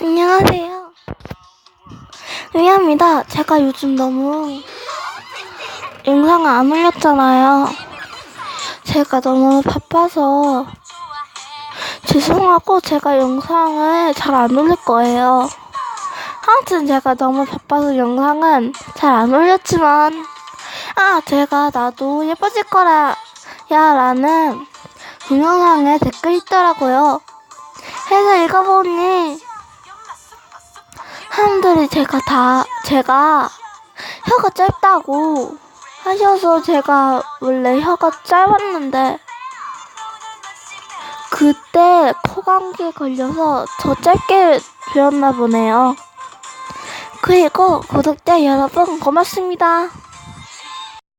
안녕하세요. 미안합니다. 제가 요즘 너무 영상을 안 올렸잖아요. 제가 너무 바빠서 죄송하고 제가 영상을 잘 안 올릴 거예요. 아무튼 제가 너무 바빠서 영상은 잘 안 올렸지만 아 제가 나도 예뻐질 거라 야 라는 동영상에 댓글 있더라고요. 해서 읽어보니 사람들이 제가 다 제가 혀가 짧다고 하셔서 제가 원래 혀가 짧았는데 그때 코감기에 걸려서 더 짧게 배웠나 보네요. 그리고 구독자 여러분 고맙습니다.